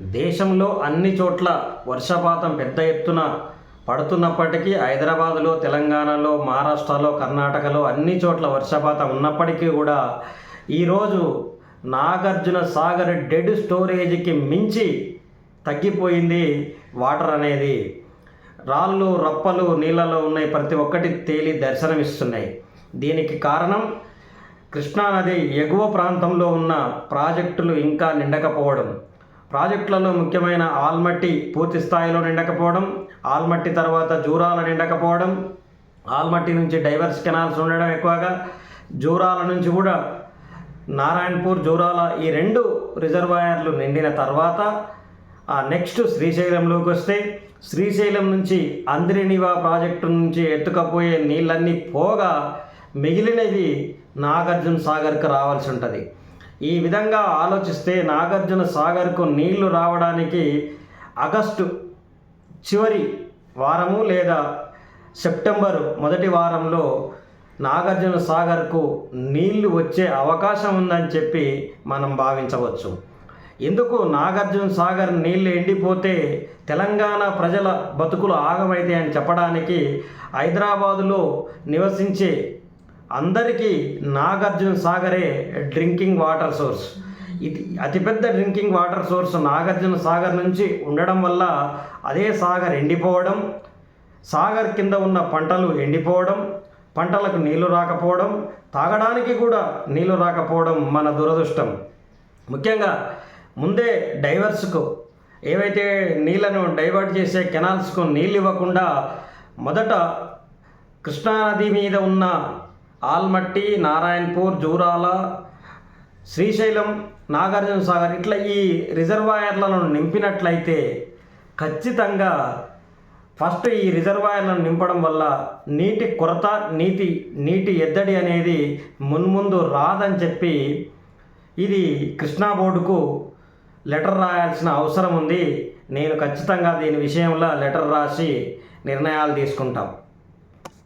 దేశంలో అన్ని చోట్ల వర్షపాతం పెద్ద ఎత్తున పడుతున్నప్పటికీ హైదరాబాదులో తెలంగాణలో మహారాష్ట్రలో కర్ణాటకలో అన్ని చోట్ల వర్షపాతం ఉన్నప్పటికీ కూడా ఈరోజు నాగార్జున సాగర్ డెడ్ స్టోరేజ్కి మించి తగ్గిపోయింది వాటర్ అనేది. రాళ్ళు రప్పలు నీళ్ళలో ఉన్నాయి. ప్రతి ఒక్కటి తేలి దర్శనమిస్తున్నాయి. దీనికి కారణం కృష్ణానది ఎగువ ప్రాంతంలో ఉన్న ప్రాజెక్టులు ఇంకా నిండకపోవడం. ప్రాజెక్టులలో ముఖ్యమైన ఆల్మట్టి పూర్తి స్థాయిలో నిండకపోవడం ఆల్మట్టి తర్వాత జూరాల నిండకపోవడం ఆల్మట్టి నుంచి డైవర్స్ కెనాల్స్ ఉండడం ఎక్కువగా జూరాల నుంచి కూడా నారాయణపూర్ జూరాల ఈ రెండు రిజర్వాయర్లు నిండిన తర్వాత ఆ నెక్స్ట్ శ్రీశైలంలోకి వస్తే శ్రీశైలం నుంచి అంద్రినివా ప్రాజెక్టు నుంచి ఎత్తుకపోయే నీళ్ళన్నీ పోగా మిగిలినవి నాగార్జున సాగర్కి రావాల్సి ఉంటుంది. ఈ విధంగా ఆలోచిస్తే నాగార్జున సాగర్కు నీళ్ళు రావడానికి ఆగస్టు చివరి వారము లేదా సెప్టెంబర్ మొదటి వారంలో నాగార్జున సాగర్కు నీళ్ళు వచ్చే అవకాశం ఉందని చెప్పి మనం భావించవచ్చు. ఎందుకు నాగార్జున సాగర్ నీళ్ళు ఎండిపోతే తెలంగాణ ప్రజల బతుకులు ఆగమైతే అని చెప్పడానికి హైదరాబాదులో నివసించే అందరికీ నాగార్జున సాగరే డ్రింకింగ్ వాటర్ సోర్స్. ఇది అతిపెద్ద drinking water source Nagarjuna Sagar నుంచి ఉండడం వల్ల అదే సాగర్ ఎండిపోవడం సాగర్ కింద ఉన్న పంటలు ఎండిపోవడం పంటలకు నీళ్ళు రాకపోవడం తాగడానికి కూడా నీళ్ళు రాకపోవడం మన దురదృష్టం. ముఖ్యంగా ముందే డైవర్స్కు ఏవైతే నీళ్ళను డైవర్ట్ చేసే కెనాల్స్కు నీళ్ళు ఇవ్వకుండా మొదట కృష్ణానది మీద ఉన్న ఆల్మట్టి నారాయణపూర్ జూరాల శ్రీశైలం నాగార్జున సాగర్ ఇట్లా ఈ రిజర్వాయర్లను నింపినట్లయితే ఖచ్చితంగా ఫస్ట్ ఈ రిజర్వాయర్లను నింపడం వల్ల నీటి కొరత నీటి నీటి ఎద్దడి అనేది మున్ముందు రాదని చెప్పి ఇది కృష్ణా బోర్డుకు లెటర్ రాయాల్సిన అవసరం ఉంది. నేను ఖచ్చితంగా దీని విషయంలో లెటర్ రాసి నిర్ణయాలు తీసుకుంటాం.